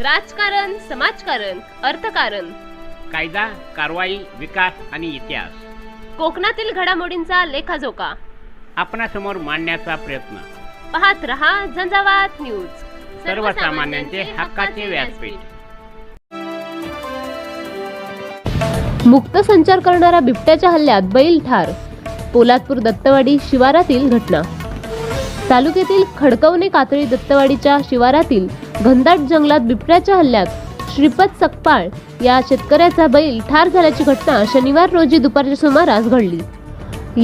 राजकारण समाजकारण अर्थकारण. कायदा कारवाई विकास आणि इतिहास. कोकणातील घडामोडींचा लेखाजोखा. आपणासमोर मांडण्याचा प्रयत्न. पाहत रहा झंझावात न्यूज. सर्वसामान्यांचे हक्काचे व्यासपीठ. मुक्त संचार करणाऱ्या बिबट्याच्या हल्ल्यात बैल ठार. पोलादपूर दत्तवाडी शिवारातील घटना. तालुक्यातील खडकवणे कातळी दत्तवाडीच्या शिवारातील घनदाट जंगलात बिबट्याच्या हल्ल्यात श्रीपद सकपाळ या शेतकऱ्याचा बैल ठार झाल्याची घटना शनिवार रोजी दुपारच्या सुमारास घडली.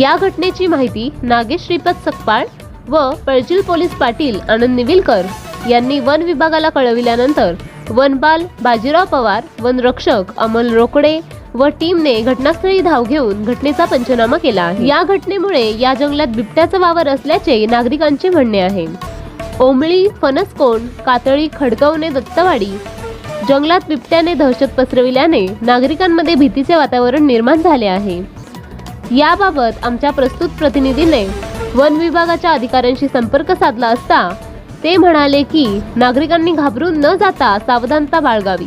या घटनेची माहिती नागेश श्रीपद सकपाळ व पळचिल पोलीस पाटील आनंद निविलकर यांनी वन विभागाला कळविल्यानंतर वनपाल बाजीराव पवार वनरक्षक अमल रोकडे व टीमने घटनास्थळी धाव घेऊन घटनेचा पंचनामा केला आहे. या घटनेमुळे या जंगलात बिबट्याचा वावर असल्याचे नागरिकांचे म्हणणे आहे. ओमळी फणसकोंड कातळी खडकवणे दत्तवाडी जंगलात बिबट्याने दहशत पसरविल्याने नागरिकांमध्ये भीतीचे वातावरण निर्माण झाले आहे. याबाबत आमच्या प्रस्तुत प्रतिनिधीने वन विभागाच्या अधिकाऱ्यांशी संपर्क साधला असता ते म्हणाले की नागरिकांनी घाबरून न जाता सावधानता बाळगावी.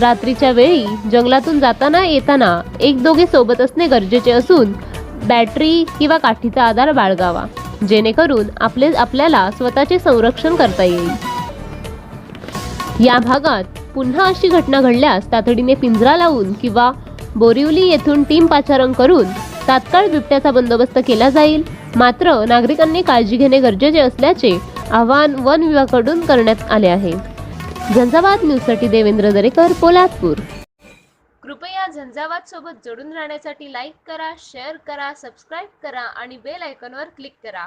रात्रीच्या वेळी जंगलातून जाताना येताना एक दोघे सोबत असणे गरजेचे असून बॅटरी किंवा काठीचा आधार बाळगावा जेणेकरून आपले आपल्याला स्वतःचे संरक्षण करता येईल. या भागात पुन्हा अशी घटना घडल्यास तातडीने पिंजरा लावून किंवा बोरिवली येथून टीम पाचारण करून तात्काळ बिबट्याचा बंदोबस्त केला जाईल. मात्र नागरिकांनी काळजी घेणे गरजेचे असल्याचे आवाहन वन विभागाकडून करण्यात आले आहे. झंझावात न्यूजसाठी देवेंद्र दरेकर पोलादपूर. कृपया झंझावात सोबत जोडून राहण्यासाठी लाईक करा शेअर करा सबस्क्राईब करा आणि बेल आयकॉनवर क्लिक करा.